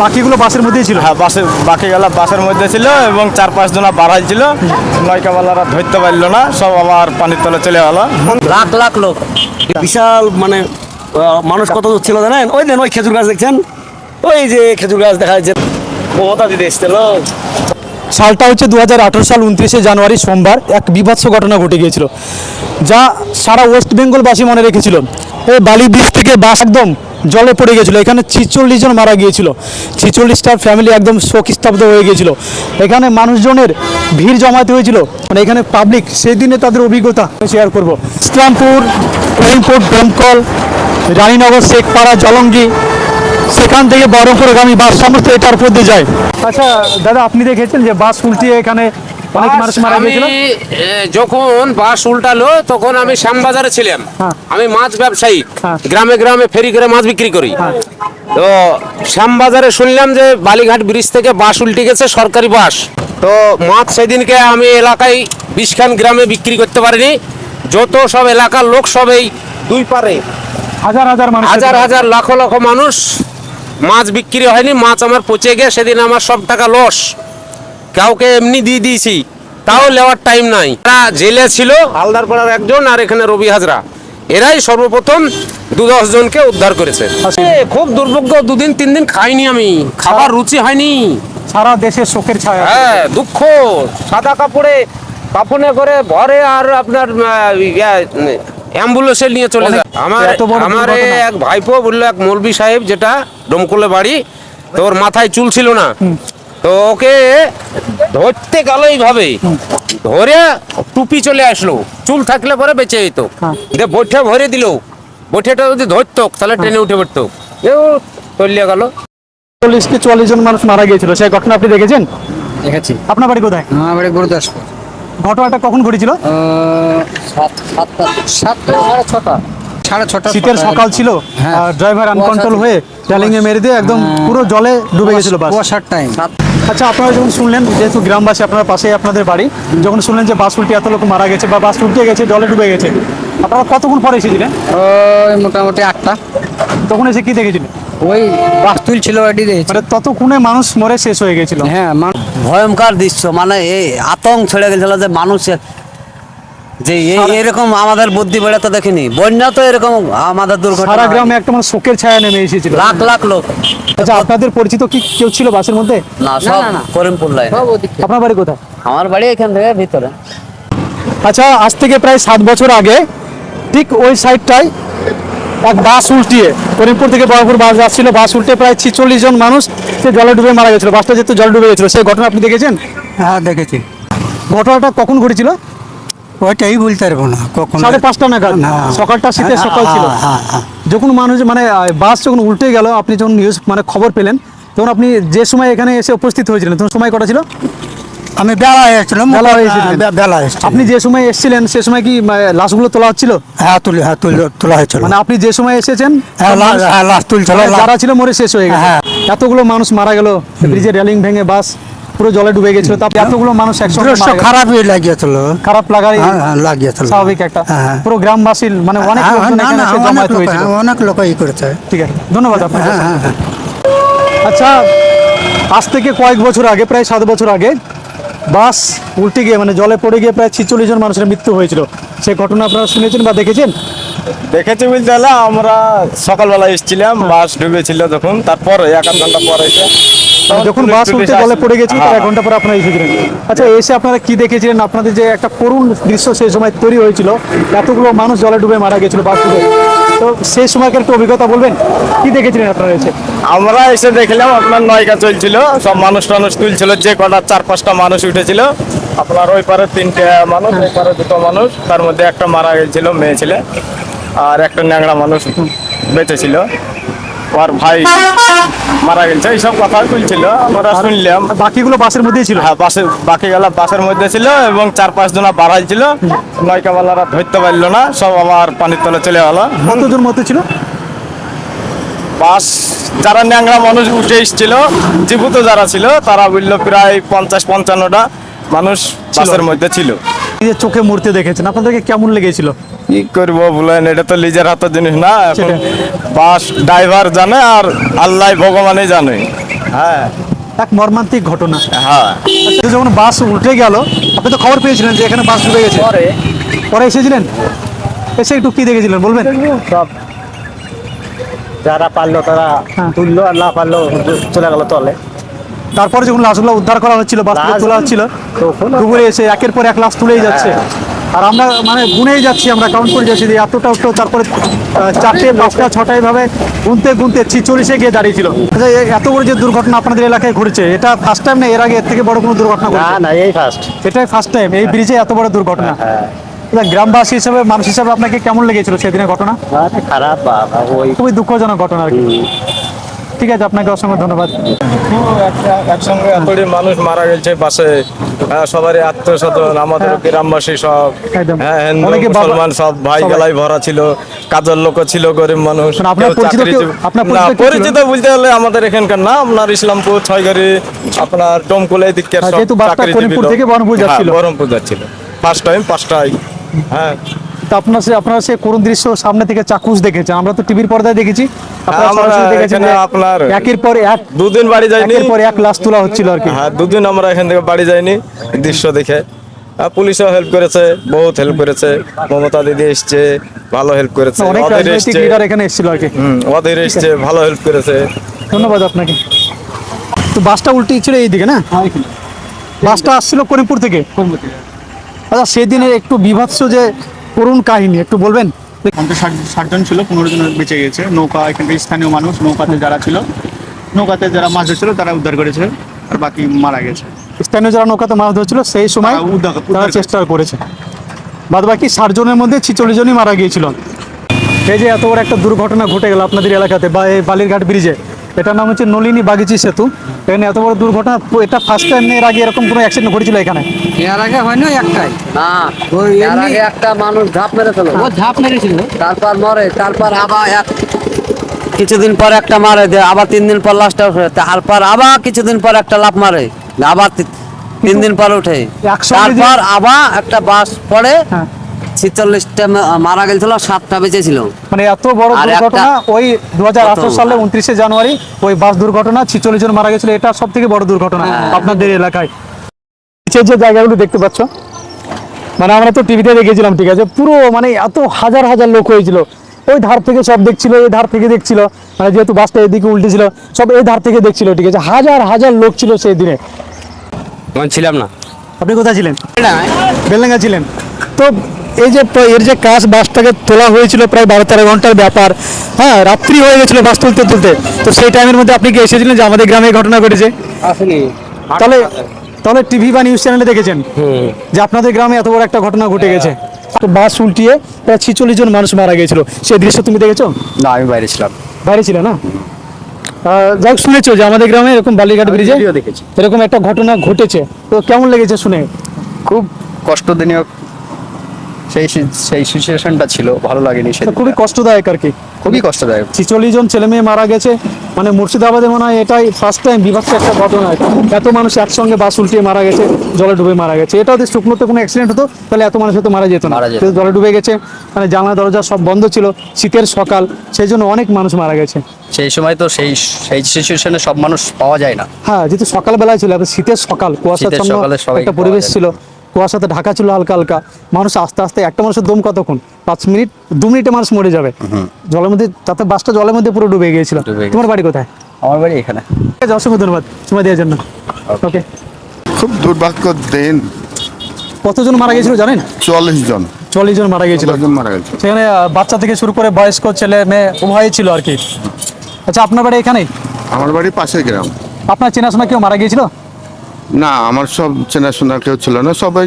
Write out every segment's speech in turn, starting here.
বাকিগুলো বাসের মধ্যেই ছিল? হ্যাঁ বাসের বাকি গেলা বাসের মধ্যে ছিল এবং চার পাঁচ জনা বাড়াই ছিল। নয়কাওয়ালারা ধরতে পারল না সব আবার পানির তলে চলে গেল। লাখ লাখ লোক। বিশাল মানে আহ, মানুষ কত দূর ছিল জানেন? ওই দেন ওই খেজুর গাছ দেখছেন? ওই যে খেজুর গাছ দেখা যাচ্ছে। মমতা দিদি এসছিল সালটা হচ্ছে দু হাজার আঠেরো সাল উনত্রিশে জানুয়ারি, সোমবার এক বিভৎস ঘটনা ঘটে গিয়েছিল, যা সারা ওয়েস্ট বেঙ্গলবাসী মনে রেখেছিল। এই বালি ব্রিজ থেকে বাস একদম জলে পড়ে গিয়েছিল, এখানে ছিচল্লিশ জন মারা গিয়েছিল। ছিচল্লিশটার ফ্যামিলি একদম শোকস্তব্ধ হয়ে গিয়েছিল। এখানে মানুষজনের ভিড় জমাতে হয়েছিল। মানে এখানে পাবলিক সেই দিনে তাদের অভিজ্ঞতা শেয়ার করব। ইসলামপুর করিমপুর দমকল রানীনগর, শেখপাড়া, জলঙ্গি সেখান থেকে বহরমপুরগামী বাস সমস্ত এটার উপর দিয়ে যায়। আচ্ছা দাদা আপনি দেখেছেন যে বাস উল্টিয়ে এখানে অনেক মানুষ মারা আমি গিয়েছিল? যখন বাস উল্টালো তখন আমি শ্যামবাজারে ছিলাম। হ্যাঁ। আমি মাছ ব্যবসায়ী। হ্যাঁ। গ্রামে গ্রামে ফেরি করে মাছ বিক্রি করি। হ্যাঁ। তো শ্যামবাজারে শুনলাম যে বালিঘাট ব্রিজ থেকে বাস উল্টে গেছে সরকারি বাস। তো মাছ সেদিনকে আমি এলাকায় বিশখান গ্রামে বিক্রি করতে পারিনি। যত সব এলাকার লোক সব এই দুই পারে। হাজার হাজার হাজার হাজার লাখ লাখ মানুষ মাছ বিক্রি হয়নি মাছ আমার পচে গিয়ে সেদিন আমার সব টাকা লস কাউকে এমনি দিয়ে দিয়েছি তাও নেওয়ার টাইম নাই। তারা জেলে ছিল হালদারপাড়ার একজন আর এখানে রবি হাজরা। এরাই সর্বপ্রথম দু দশ জনকে উদ্ধার করেছে। খুব দুর্ভাগ্য দুদিন তিন দিন খাইনি আমি। খাবার রুচি হয়নি। সারা দেশে শোকের ছায়া। হ্যাঁ দুঃখ। সাদা কাপড়ে কাপড়ে করে ভরে আর আপনার অ্যাম্বুলেন্সে নিয়ে চলে যায়। আমার আমার এক ভাইপো বলল এক মৌলবি সাহেব যেটা ডমকলে বাড়ি তোর মাথায় চুল ছিল না। তো ওকে ধরতে গেল এইভাবে। ধরে টুপি চলে আসলো। চুল থাকলে পরে বেঁচে যেত। হ্যাঁ। যে বইটা ভরে দিল। বইটাটা যদি ধরতো তাহলে ট্রেনে উঠে পড়তো। এও চলিয়ে গেল। চল্লিশ কি চুয়াল্লিশ জন মানুষ মারা গিয়েছিল? সেই ঘটনা আপনি দেখেছেন? দেখেছি। আপনার বাড়ি কোথায়? আমার বাড়ি গুরুদাসপুর। ঘটনাটা কখন ঘটেছিল? সাড়ে ছটা। সাড়ে ছটা শীতের সকাল ছিল হ্যাঁ। আর ড্রাইভার আনকন্ট্রোল হয়ে ট্যালিং এ মেরে দিয়ে একদম পুরো জলে ডুবে গেছিল বাস কুয়াশার টাইম আচ্ছা আপনারা যখন শুনলেন যেহেতু গ্রামবাসী আপনার পাশেই আপনাদের বাড়ি যখন শুনলেন যে বাস উল্টে এত লোক মারা গেছে বা বাস উল্টে গেছে জলে ডুবে গেছে আপনারা কতক্ষণ পরে এসেছিলেন? মোটামুটি আটটা। তখন এসে কি দেখেছিলেন? ওই বাস তুলছিল মানে ততক্ষণে মানুষ মরে শেষ হয়ে গেছিল। হ্যাঁ ভয়ঙ্কর দৃশ্য মানে এই আতঙ্ক ছেড়ে গেছিল যে মানুষের যে এই- এরকম আমাদের বুদ্ধি বেড়ে তো দেখিনি। বন্যা তো এরকম আমাদের দুর্ঘটনা। সারা গ্রামে একটা মানে শোকের ছায়া নেমে এসেছিল। লাখ লাখ লোক। আচ্ছা আপনাদের পরিচিত কি কেউ ছিল বাসের মধ্যে? না সব করিমপুর লাইন। আপনার বাড়ি কোথায়? আমার বাড়ি এখান থেকে ভিতরে। আচ্ছা আজ থেকে প্রায় সাত বছর আগে ঠিক ওই সাইডটায় এক বাস উল্টিয়ে করিমপুর থেকে বড়পুর বাস যাচ্ছিল বাস উল্টে প্রায় ছিচল্লিশ জন মানুষ সে জলে ডুবে মারা গেছিল। বাসটা যেহেতু জলে ডুবে গেছিল সেই ঘটনা আপনি দেখেছেন? হ্যাঁ দেখেছি। ঘটনাটা কখন ঘটেছিল? ওইটাই বলতে পারব না কখন সাড়ে পাঁচটা নাগাদ। না। সকালটা শীতের সকাল ছিল। হ্যাঁ, হ্যাঁ, হ্যাঁ। যখন মানুষ মানে বাস যখন উল্টে গেল আপনি যখন নিউজ মানে খবর পেলেন তখন আপনি যে সময় এখানে এসে উপস্থিত হয়েছিলেন তখন সময় কটা ছিল? আমি বেলা এসেছিলাম বেলা এসেছিলাম। আপনি যে সময় এসেছিলেন সে সময় কি লাশগুলো তোলা হচ্ছিল? হ্যাঁ তুলে হ্যাঁ তুলে তোলা হয়েছিল। মানে আপনি যে সময় এসেছেন হ্যাঁ হ্যাঁ, লাশ তুলছিল মানে যারা ছিল মরে শেষ হয়ে গেছে। হ্যাঁ। এতগুলো মানুষ মারা গেল ব্রিজের রেলিং ভেঙে বাস পুরো জলে ডুবে গেছিল তা এতগুলো মানুষ একসঙ্গে। খারাপই লাগিয়েছিল। খারাপ লাগারই হ্যাঁ হ্যাঁ লাগিয়েছিল। স্বাভাবিক একটা। হ্যাঁ। পুরো গ্রামবাসীর মানে অনেক হ্যাঁ, লোকজন এখানে এসে অনেক জমায়েত লোক- হয়েছিল হ্যাঁ, অনেক লোক ই করেছে। ঠিক আছে ধন্যবাদ আপনাকে। হ্যাঁ হ্যাঁ হ্যাঁ। আচ্ছা আজ থেকে কয়েক বছর আগে প্রায় সাত বছর আগে বাস উল্টে গিয়ে মানে জলে পড়ে গিয়ে প্রায় ছিচল্লিশ জন মানুষের মৃত্যু হয়েছিল। সেই ঘটনা আপনারা শুনেছেন বা দেখেছেন? দেখেছি বলতে হলে আমরা সকালবেলা এসেছিলাম বাস ডুবেছিল তখন তারপর এক আধ ঘণ্টা পর এসে যখন পুলিশ বাস উল্টে জলে। পড়ে গেছিল এক হ্যাঁ। ঘণ্টা পরে আপনারা এসেছিলেন। আচ্ছা এসে আপনারা কি দেখেছিলেন? আপনাদের যে একটা করুণ দৃশ্য সেই সময় তৈরি হয়েছিল। এতগুলো মানুষ জলে ডুবে মারা গেছিল বাস ডুবে। তো সেই সময়কার একটু অভিজ্ঞতা বলবেন, কি দেখেছিলেন আপনারা এসে? আমরা এসে দেখলাম আপনার নয়কা চলছিল, সব মানুষ টানুষ তুলছিল, যে কটা চার পাঁচটা মানুষ উঠেছিল। আপনার ওই পারে তিনটে মানুষ, ওই পারে দুটো মানুষ, তার মধ্যে একটা মারা গেছিল, মেয়ে ছেলে, আর একটা ন্যাংড়া মানুষ বেঁচে আর ভাই মারা গেছে এইসব কথা তুলছিল আমরা শুনলাম। বাকিগুলো বাসের মধ্যেই ছিল? হ্যাঁ বাসে বাকি গেলা বাসের মধ্যে ছিল এবং চার পাঁচ জনা বাড়াই ছিল। নয়কাওয়ালারা ধরতে পারল না সব আবার পানির তলে চলে গেল। কতজন মতো ছিল? বাস যারা ন্যাংরা মানুষ উঠে এসেছিল জীবিত যারা ছিল তারা বলল প্রায় পঞ্চাশ পঞ্চান্নটা মানুষ বাসের মধ্যে ছিল। নিজের চোখে মূর্তি দেখেছেন আপনাদেরকে কেমন লেগেছিল? কি করব বলেন এটা তো নিজের হাতের জিনিস না এখন বাস ড্রাইভার জানে আর আল্লাহ ভগবানই জানে। হ্যাঁ এক মর্মান্তিক ঘটনা। হ্যাঁ। যখন বাস উল্টে গেল আপনি তো খবর পেয়েছিলেন যে এখানে বাস ডুবে গেছে। পরে এসেছিলেন? এসে একটু কি দেখেছিলেন বলবেন? সব। যারা পারল তারা হ্যাঁ। তুললো আর না পারল চলে গেল তলে। তারপরে যখন লাশগুলো উদ্ধার করা হচ্ছিল বাস থেকে তোলা হচ্ছিল ডুবে এসে একের পর এক লাশ তুলেই যাচ্ছে। আর আমরা মানে গুনেই যাচ্ছি আমরা কাউন্ট করে যাচ্ছি যে এতটা উঠল তারপরে চারটে পাঁচটা ছটা এইভাবে গুনতে গুনতে ছিচল্লিশে গিয়ে দাঁড়িয়েছিল। আচ্ছা, এত বড় যে দুর্ঘটনা আপনাদের এলাকায় ঘটেছে এটা ফার্স্ট টাইম না এর আগে এর থেকে বড় কোনো দুর্ঘটনা না না এই ফার্স্ট এটাই ফার্স্ট টাইম এই ব্রিজে এত বড় দুর্ঘটনা। আচ্ছা, গ্রামবাসী হিসেবে মানুষ হিসাবে আপনাকে কেমন লেগেছিল সেদিনের ঘটনা? খারাপ ওই খুবই দুঃখজনক ঘটনা আর কি। ঠিক আছে আপনাকে অসংখ্য ধন্যবাদ। একসঙ্গে এতটি মানুষ মারা গেছে বাসে হ্যাঁ, সবারই আত্মস্বজন আমাদের গ্রামবাসী সব। হ্যাঁ অনেকে মুসলমান সব ভাই। গেলাই ভরা ছিল কাজের লোক ছিল গরিব মানুষ। মানে পরিচিত না বলতে হলে আমাদের এখানকার না আপনার ইসলামপুর ছয়গাড়ি আপনার ডমকুল দিকের হ্যাঁ, সব বহরমপুর হ্যাঁ, যাচ্ছিল। বহরমপুর যাচ্ছিল। ফার্স্ট টাইম পাঁচটায় হ্যাঁ। তো আপনার সে আপনারা সে করুণ দৃশ্য সামনে থেকে চাকুশ দেখেছেন আমরা তো টিভির পর্দায় দেখেছি। আপনারা একের পর এক দুদিন বাড়ি যাইনি। একের পর এক লাশ তোলা হচ্ছিল আর কি। হ্যাঁ দুদিন আমরা এখান থেকে বাড়ি যাইনি দৃশ্য দেখে। আর পুলিশও হেল্প করেছে বহুত হেল্প করেছে। মমতা দিদি এসছে ভালো হেল্প করেছে। অনেক ওদের রাজনৈতিক এসছে। লিডার এখানে এসেছিল আর কি। ওদের এসছে ভালো হেল্প করেছে। ধন্যবাদ আপনাকে। তো বাসটা উল্টে ছিল এইদিকে না? বাসটা আসছিল করিমপুর থেকে। আচ্ছা সেদিনের একটু বিভৎস যে করুণ কাহিনী একটু বলবেন? ষাট ষাটজন ছিল পনেরো জন বেঁচে গেছে নৌকা এখানকার স্থানীয় মানুষ নৌকাতে যারা ছিল নৌকাতে যারা মাছ ধরছিল তারা উদ্ধার করেছে আর বাকি মারা গেছে। স্থানীয় যারা নৌকাতে মাছ ধরছিল সেই সময় তারা চেষ্টা করেছে। বাদ বাকি ষাট জনের মধ্যে ছিচল্লিশ জনই মারা গিয়েছিল। এই যে এত বড় একটা দুর্ঘটনা ঘটে গেল আপনাদের এলাকাতে বা এই বালিরঘাট ব্রিজে। এটার নাম হচ্ছে নলিনী বাগিচি সেতু। এখানে এত বড় দুর্ঘটনা এটা ফার্স্ট টাইম এর আগে এরকম কোনো অ্যাক্সিডেন্ট ঘটেছিল এখানে? এর আগে হয় না একটাই? না ওই এর আগে একটা মানুষ ঝাঁপ মেরেছিল ও ঝাঁপ মেরেছিল? তারপর মরে তারপর আবার এক কিছুদিন পর একটা মারে দেয় আবার তিন দিন পর লাস্টটা উঠে। তারপর আবার কিছুদিন পর একটা লাভ মারে আবার তিন দিন পর উঠে। তারপর আবার একটা বাস পড়ে হ্যাঁ। ছিচল্লিশটা মারা গেছিল সাতটা বেঁচে ছিল মানে এত বড় দুর্ঘটনা ওই দু সালে উনত্রিশে জানুয়ারি ওই বাস দুর্ঘটনা ছিচল্লিশ জন মারা গেছিল এটা সব থেকে বড় দুর্ঘটনা হ্যাঁ। আপনাদের এলাকায়। নিচের যে জায়গাগুলো দেখতে পাচ্ছ মানে আমরা তো টিভিতে দেখেছিলাম ঠিক আছে? পুরো মানে এত হাজার হাজার লোক হয়েছিল। ওই ধার থেকে সব দেখছিল এই ধার থেকে দেখছিল। মানে যেহেতু বাসটা এদিকে উল্টে ছিল সব এই ধার থেকে দেখছিল ঠিক আছে? হাজার হাজার লোক ছিল সেই দিনে। ছিলাম না। আপনি কোথায় ছিলেন? বেলডাঙ্গা ছিলেন। তো এই যে এর যে কাজ বাসটাকে তোলা হয়েছিল প্রায় বারো তেরো ঘণ্টার ব্যাপার। হ্যাঁ রাত্রি হয়ে গেছিল বাস তুলতে তুলতে। তো সেই টাইমের মধ্যে আপনি কি এসেছিলেন যে আমাদের গ্রামে ঘটনা ঘটেছে? আসেনি। তাহলে তাহলে টিভি বা নিউজ চ্যানেলে দেখেছেন যে আপনাদের গ্রামে এত বড় একটা ঘটনা ঘটে গেছে। তো বাস উল্টিয়ে প্রায় ছিচল্লিশ জন মানুষ মারা গিয়েছিল সেই দৃশ্য তুমি দেখেছ? না আমি বাইরে ছিলাম। বাইরে ছিল না? যাই হোক শুনেছো যে আমাদের গ্রামে এরকম বালিঘাট ব্রিজে দেখেছি। এরকম একটা ঘটনা ঘটেছে। তো কেমন লেগেছে শুনে? খুব কষ্টদিনীয় সেই সেই সিচুয়েশনটা ছিল ভালো লাগেনি সেদিন খুবই কষ্টদায়ক আর কি। খুবই কষ্টদায়ক। ছিচল্লিশ জন ছেলে মেয়ে মারা গেছে মানে মুর্শিদাবাদে মনে হয় এটাই ফার্স্ট টাইম বিভৎস একটা ঘটনা। এত মানুষ একসঙ্গে বাস উল্টিয়ে মারা গেছে জলে ডুবে মারা গেছে। এটা যদি শুকনোতে কোনো অ্যাক্সিডেন্ট হতো তাহলে এত মানুষ হয়তো মারা যেত না। জলে ডুবে গেছে মানে জানলা দরজা সব বন্ধ ছিল শীতের সকাল সেই জন্য অনেক মানুষ মারা গেছে। সেই সময় তো সেই সেই সিচুয়েশনে সব মানুষ পাওয়া যায় না। হ্যাঁ যেহেতু সকালবেলায় ছিল শীতের সকাল সকালে একটা পরিবেশ ছিল। কুয়াশাতে ঢাকা ছিল হালকা হালকা। মানুষ আস্তে আস্তে একটা মানুষের দম কতক্ষণ? পাঁচ মিনিট দু মিনিটে মানুষ মরে যাবে। জলের মধ্যে তাতে বাসটা জলের মধ্যে পুরো ডুবে গিয়েছিল। তোমার বাড়ি কোথায়? আমার বাড়ি এখানে। ঠিক আছে অসংখ্য ধন্যবাদ। সময় দেওয়ার জন্য। ওকে খুব দুর্ভাগ্য দিন কতজন মারা গিয়েছিল জানেন? চুয়াল্লিশ জন। চল্লিশ জন মারা গিয়েছিল। চল্লিশ জন মারা গেছে সেখানে বাচ্চা থেকে শুরু করে বয়স্ক ছেলে মেয়ে উভয়ই ছিল আর কি। আচ্ছা আপনার বাড়ি এখানে আমার বাড়ি পাশে গ্রাম। আপনার চেনাশোনা কেউ মারা গিয়েছিল? না আমার সব চেনাশোনা কেউ ছিল না সবাই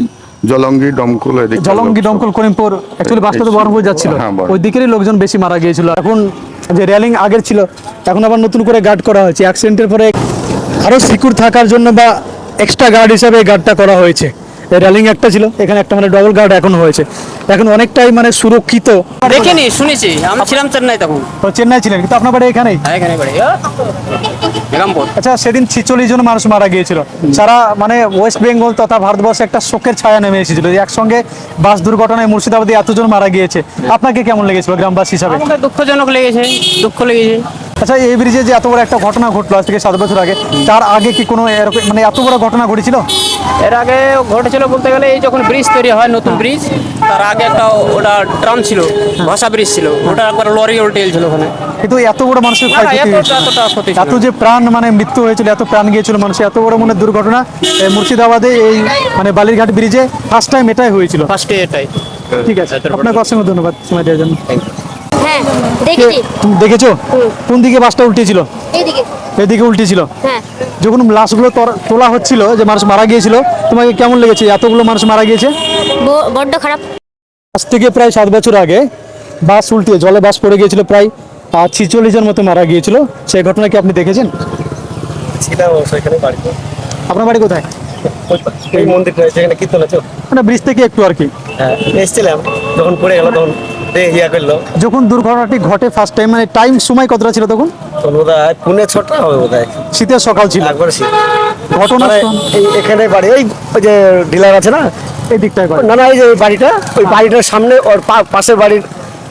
জলঙ্গি ডমকল এদিকে জলঙ্গি ডমকল করিমপুর অ্যাকচুয়ালি বাসটা তো বহরমপুর যাচ্ছিল। হ্যাঁ। ওই দিকেরই লোকজন বেশি মারা গিয়েছিল। এখন যে রেলিং আগের ছিল এখন আবার নতুন করে গার্ড করা হয়েছে। অ্যাক্সিডেন্টের পরে আরও সিকিউর থাকার জন্য বা এক্সট্রা গার্ড হিসাবে গার্ডটা করা হয়েছে। রেলিং একটা ছিল এখানে একটা মানে ডবল গার্ড এখন হয়েছে। এখন অনেকটাই মানে সুরক্ষিত। দেখিনি শুনেছি আমি ছিলাম চেন্নাই তখন। তো চেন্নাই ছিলেন কিন্তু আপনার বাড়ি এখানেই? এখানে বাড়ি আচ্ছা সেদিন ছিচল্লিশ জন মানুষ মারা গিয়েছিল। সারা মানে ওয়েস্ট বেঙ্গল তথা ভারতবর্ষে একটা শোকের ছায়া নেমে এসেছিল। একসঙ্গে বাস দুর্ঘটনায় মুর্শিদাবাদে এতজন মারা গিয়েছে। আপনাকে কেমন লেগেছিল গ্রামবাসী হিসাবে? দুঃখজনক লেগেছে দুঃখ লেগেছে। আচ্ছা এই ব্রিজে যে এত বড় একটা ঘটনা ঘটলো আজ থেকে সাত বছর আগে তার আগে কি কোনো এরকম মানে এত বড় ঘটনা ঘটেছিল? এর আগে ঘটেছিল বলতে গেলে এই যখন ব্রিজ তৈরি হয় নতুন ব্রিজ তার আগে একটা ওটা ট্রাম ছিল ভাষা ব্রিজ ছিল। ওটা একবার লরি উল্টে গেছিল ওখানে। কিন্তু এত বড় মানুষের ক্ষয়ক্ষতি এত- এতটা ক্ষতি এত যে প্রাণ মানে মৃত্যু হয়েছিল এত প্রাণ গিয়েছিল মানুষের এত বড় মানে দুর্ঘটনা এই মুর্শিদাবাদে এই মানে বালিরঘাট ব্রিজে ফার্স্ট টাইম এটাই হয়েছিল। ফার্স্টে এটাই। ঠিক আছে আপনাকে অসংখ্য ধন্যবাদ সময় দেওয়ার জন্য। হ্যাঁ দেখেছি? দেখেছ কোন দিকে বাসটা উল্টেছিল? এইদিকে। এদিকে উল্টেছিল? হ্যাঁ। যখন লাশগুলো তোলা হচ্ছিল যে মানুষ মারা গিয়েছিল তোমাকে কেমন লেগেছে? এতগুলো মানুষ মারা গিয়েছে? বড্ড খারাপ। আজ থেকে প্রায় সাত বছর আগে বাস উল্টে জলে বাস পড়ে গিয়েছিল প্রায় ছিচল্লিশ জন মতো মারা গিয়েছিল। সেই ঘটনা কি আপনি দেখেছেন? আপনার বাড়ি কোথায়? এই মন্দিরটা যেখানে কীর্তন আছে। মানে ব্রিজ থেকে একটু আর কি। হ্যাঁ এসেছিলাম যখন পড়ে গেল তখন। ইয়া করল। যখন দুর্ঘটনাটি ঘটে ফার্স্ট টাইম মানে টাইম সময় কতটা ছিল তখন? পুনে ছটা হবে বোধ হয় শীতের সকাল ছিল। একবার শীত। ঘটনা এই এখানে বাড়ি ওই যে ডিলার আছে না? এই দিকটায় না না এই যে এই বাড়িটা ওই বাড়িটার সামনে ওর পাশের বাড়ির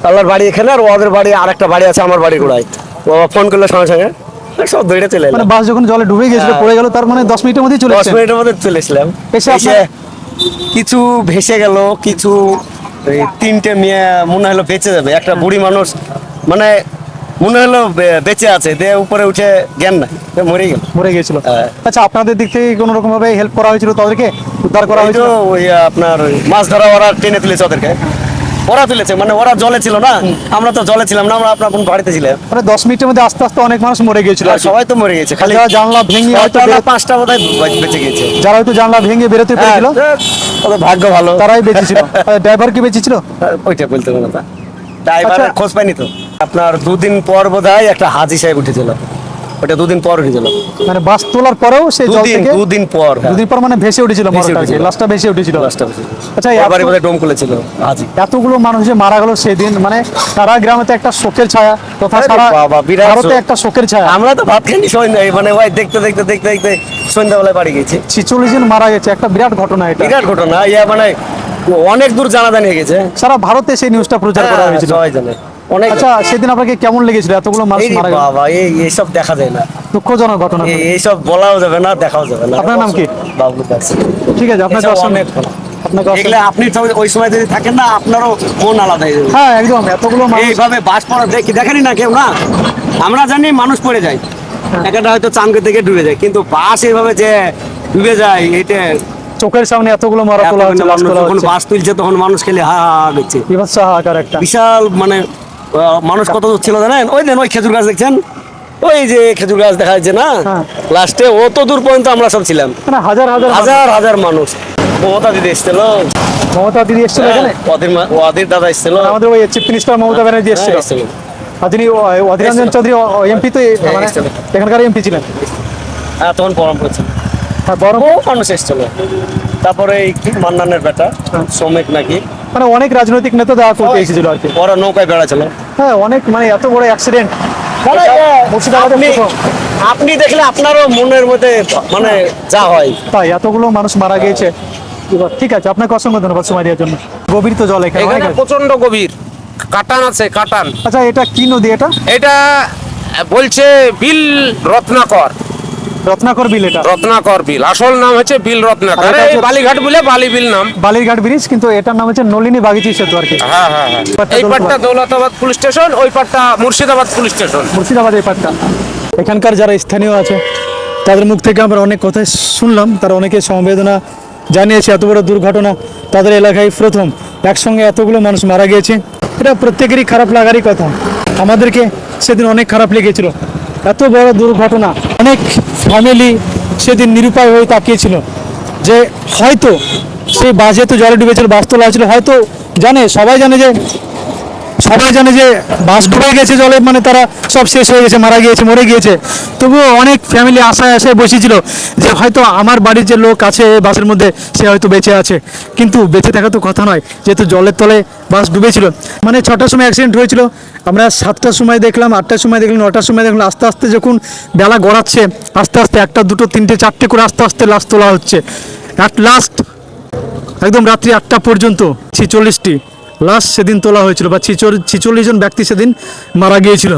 আল্লাহর বাড়ি এখানে আর ওদের বাড়ি আর একটা বাড়ি আছে আমার বাড়ি গোড়ায়। ও ফোন করল সঙ্গে সঙ্গে সব দৌড়ে চলে মানে বাস যখন জলে ডুবে গেছিল হ্যাঁ। পড়ে গেল তার মানে দশ মিনিটের মধ্যেই চলে দশ মিনিটের মধ্যে চলে এসলাম এসে এসে কিছু ভেসে গেল কিছু এই তিনটে মেয়ে মনে হলো বেঁচে যাবে। একটা বুড়ি মানুষ মানে মনে হলো বেঁচে আছে দিয়ে উপরে উঠে জ্ঞান না মরে গেল। মরে গিয়েছিল হ্যাঁ। আচ্ছা আপনাদের দিক থেকে কোনো রকম ভাবে হেল্প করা হয়েছিল তাদেরকে? উদ্ধার করা হয়েছিল? ওই আপনার মাছ ধরা ওরা টেনে তুলেছে ওদেরকে। ওরা তুলেছে মানে ওরা জলে ছিল না? আমরা তো জলে ছিলাম না আমরা আপনার কোন বাড়িতে ছিলাম। মানে দশ মিনিটের মধ্যে আস্তে আস্তে অনেক মানুষ মরে গিয়েছিল আর কি। সবাই তো মরে গেছে খালি যারা জানলা ভেঙে হয়তো পাঁচটা বোধহয় বেঁচে গেছে যারা হয়তো জানলা ভেঙে বেরোতে পেরেছিল হ্যাঁ, ওদের ভাগ্য ভালো। তারাই বেঁচেছিল। ড্রাইভার কি বেঁচেছিল? ওইটা বলতে পারব না ড্রাইভারের আচ্ছা। খোঁজ পাইনি তো? আপনার দুদিন পর বোধ হয় একটা হাজি সাহেব উঠেছিল। ওটা দুদিন পর উঠেছিল। মানে বাস তোলার পরেও সেই জল দুদিন থেকে দুদিন পর হ্যাঁ। দুদিন পর মানে ভেসে উঠেছিল লাস্টটা ভেসে উঠেছিল। লাস্টটা ভেসে আচ্ছা এত- বোধহয় ডোম খুলেছিল। হাজি এতগুলো মানুষ যে মারা গেল সেদিন মানে সারা গ্রামে তো একটা শোকের ছায়া তথা সারা ভারতে একটা শোকের ছায়া। আমরা তো ভাত খাইনি সন্ধ্যা মানে ভাই দেখতে দেখতে দেখতে দেখতে সন্ধ্যাবেলায় বাড়ি গেছি। ছিচল্লিশ জন মারা গেছে একটা বিরাট ঘটনা এটা। বিরাট ঘটনা ইয়া মানে অনেক দূর জানাজানি হয়ে গেছে। সারা ভারতে সেই নিউজটা প্রচার করা হ্যাঁ, হয়েছিল। সবাই জানে। অনেক আচ্ছা সেদিন আপনাকে কেমন লেগেছিল? এতগুলো মানুষ এই মারা গেল। বাবা এই এইসব দেখা যায় না। দুঃখজনক ঘটনা। এইসব বলাও যাবে না দেখাও যাবে না। আপনার নাম কি? বাবলু দাস। ঠিক আছে আপনাকে অনেক আপনাকে আপনি ওই সময় যদি থাকেন না আপনারও মন আলাদা হয়ে যাবে। হ্যাঁ একদম এতগুলো এইভাবে বাস পড়া দেখি দেখেনি না কেউ? না? আমরা জানি মানুষ পড়ে যায়। একটা হয়তো চাঙ্গে থেকে ডুবে যায় কিন্তু বাস এইভাবে যে ডুবে যায় এটা চোখের সামনে এতগুলো মারা তোলা হচ্ছে বাস তুলছে তখন মানুষ খেলে হা হা হা করছে। বিশাল মানে মানুষ কত দূর ছিল জানেন? ওই দেন ওই খেজুর গাছ দেখছেন? ওই যে খেজুর গাছ দেখা যাচ্ছে না? হ্যাঁ। লাস্টে অত দূর পর্যন্ত আমরা সব ছিলাম। হাজার হাজার হাজার হাজার মানুষ। মমতা দিদি এসছিল। মমতা দিদি এসেছিল এখানে? ওদের ওদের দাদা এসছিল। আমাদের ওই চিফ মিনিস্টার মমতা ব্যানার্জি এসেছিল। হ্যাঁ, এসছিল। আর তিনি ও- অধীর রঞ্জন চৌধুরী এমপি তো হ্যাঁ, মানে এসেছিল। এখানকার এমপি ছিলেন। হ্যাঁ তখন পরম করছে আর বড় মানুষ এসছিল। তারপরে এই মান্নানের বেটা হ্যাঁ। শ্রমিক নাকি। মানে অনেক রাজনৈতিক নেতা দেখা করতে এসেছিল আর কি ওরা নৌকায় বেড়াচ্ছিল। হ্যাঁ অনেক মানে এত বড় অ্যাক্সিডেন্ট আপনি দেখলে আপনারও মনের মধ্যে মানে যা হয়। তাই এতগুলো মানুষ মারা গিয়েছে। এবার ঠিক আছে আপনাকে অসংখ্য ধন্যবাদ সময় দেওয়ার জন্য। গভীর তো জল এখানে। প্রচণ্ড গভীর। কাটান আছে কাটান। আচ্ছা এটা কি নদী এটা? এটা বলছে বিল রত্নাকর। রত্নাকর বিল এটা? রত্নাকর বিল। আসল নাম হচ্ছে বিল রত্নাকর। এই বালিঘাট বলে বালি বিল নাম। বালিরঘাট ব্রিজ কিন্তু এটার নাম হচ্ছে নলিনী বাগিচি সেতু আর কি। হ্যাঁ হ্যাঁ হ্যাঁ। এই পাটটা। দৌলতাবাদ পুলিশ স্টেশন ওই পাটটা মুর্শিদাবাদ পুলিশ স্টেশন। মুর্শিদাবাদ এই পাটটা। এখানকার যারা স্থানীয় আছে তাদের মুখ থেকে আমরা অনেক কথাই শুনলাম। তারা অনেকে সমবেদনা জানিয়েছে এত বড় দুর্ঘটনা তাদের এলাকায় প্রথম। একসঙ্গে এতগুলো মানুষ মারা গিয়েছে। এটা প্রত্যেকেরই খারাপ লাগারই কথা। আমাদেরকে সেদিন অনেক খারাপ লেগেছিল। এত বড় দুর্ঘটনা। অনেক ফ্যামিলি সেদিন নিরুপায় হয়ে তাকিয়েছিল যে হয়তো সেই বাসে তো জলে ডুবেছিল বাস তোলা হয়েছিল হয়তো জানে, সবাই জানে যে সবাই জানে যে বাস ডুবে গেছে জলে মানে তারা সব শেষ হয়ে গেছে, মারা গিয়েছে, মরে গিয়েছে। তবুও অনেক ফ্যামিলি আশায় আশায় বসেছিল যে হয়তো আমার বাড়ির যে লোক আছে বাসের মধ্যে, সে হয়তো বেঁচে আছে। কিন্তু বেঁচে থাকা তো কথা নয়, যেহেতু জলের তলে বাস ডুবেছিল। মানে ছটার সময় অ্যাক্সিডেন্ট হয়েছিল। আমরা সাতটার সময় দেখলাম, আটটার সময় দেখলাম, নটার সময় দেখলাম, আস্তে আস্তে যখন বেলা গড়াচ্ছে, আস্তে আস্তে একটা, দুটো, তিনটে, চারটে করে আস্তে আস্তে লাশ তোলা হচ্ছে। অ্যাট লাস্ট একদম রাত্রি আটটা পর্যন্ত, ছিচল্লিশটি। লাশ সেদিন তোলা হয়েছিল বা ছিচল্লিশ জন ব্যক্তি সেদিন মারা গিয়েছিল।